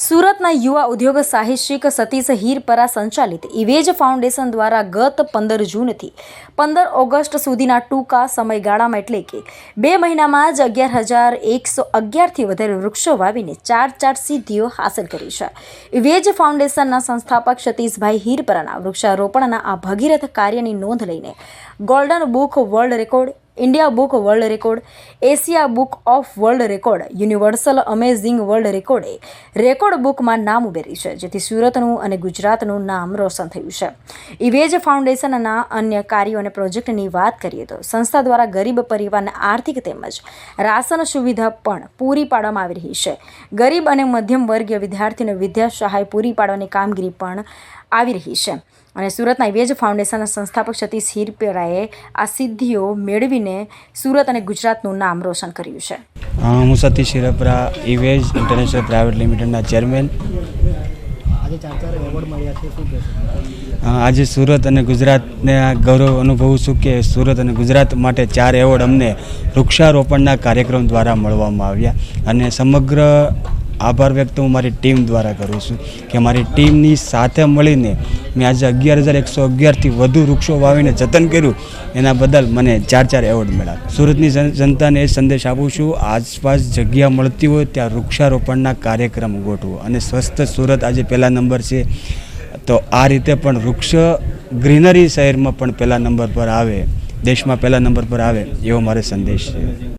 સુરતના યુવા ઉદ્યોગ સાહસિક સતીશ હીરપરા સંચાલિત ઇવેજ ફાઉન્ડેશન દ્વારા ગત પંદર જૂનથી પંદર ઓગસ્ટ સુધીના ટૂંકા સમયગાળામાં એટલે કે બે મહિનામાં જ અગિયાર હજાર એકસો અગિયારથી વધારે વૃક્ષો વાવીને ચાર ચાર સિદ્ધિઓ હાંસલ કરી છે. ઇવેજ ફાઉન્ડેશનના સંસ્થાપક સતીશભાઈ હીરપરાના વૃક્ષારોપણના આ ભગીરથ કાર્યની નોંધ લઈને golden book world record India book world record Asia book of world record universal amazing world રેકોર્ડે record બુકમાં નામ ઉમેરી છે, જેથી સુરતનું અને ગુજરાતનું નામ રોશન થયું છે. ઇવેજ ફાઉન્ડેશનના અન્ય કાર્યો અને પ્રોજેક્ટની વાત કરીએ તો સંસ્થા દ્વારા ગરીબ પરિવારને આર્થિક તેમજ રાશન સુવિધા પણ પૂરી પાડવામાં આવી રહી છે. ગરીબ અને મધ્યમ વર્ગીય વિદ્યાર્થીઓને વિદ્યા સહાય પૂરી પાડવાની કામગીરી પણ આવી રહી છે. અને સુરતના વેજ ફાઉન્ડેશનના સંસ્થાપક સતીશ હિરપેરાએ આ સિદ્ધિઓ મેળવીને સુરત અને ગુજરાતનું નામ રોશન કર્યું છે. હું સતીશ હિરપરા ઇવેજ ઇન્ટરનેશનલ પ્રાઇવેટ લિમિટેડના ચેરમેન. આજે સુરત અને ગુજરાતને આ ગૌરવ અનુભવું છું કે સુરત અને ગુજરાત માટે ચાર એવોર્ડ અમને વૃક્ષારોપણના કાર્યક્રમ દ્વારા મળવામાં આવ્યા અને સમગ્ર આભાર વ્યક્ત હું મારી ટીમ દ્વારા કરું છું કે મારી ટીમની સાથે મળીને મેં આજે અગિયાર હજાર એકસો અગિયારથી વધુ વૃક્ષો વાવીને જતન કર્યું. એના બદલ મને ચાર ચાર એવોર્ડ મળ્યા. સુરતની જનતાને એ સંદેશ આપું છું, આસપાસ જગ્યા મળતી હોય ત્યાં વૃક્ષારોપણના કાર્યક્રમ ગોઠવો. અને સ્વસ્થ સુરત આજે પહેલા નંબર છે. તો આ રીતે પણ વૃક્ષ ગ્રીનરી શહેરમાં પણ પહેલા નંબર પર આવે. દેશમાં પહેલા નંબર પર આવે એવો મારો સંદેશ છે.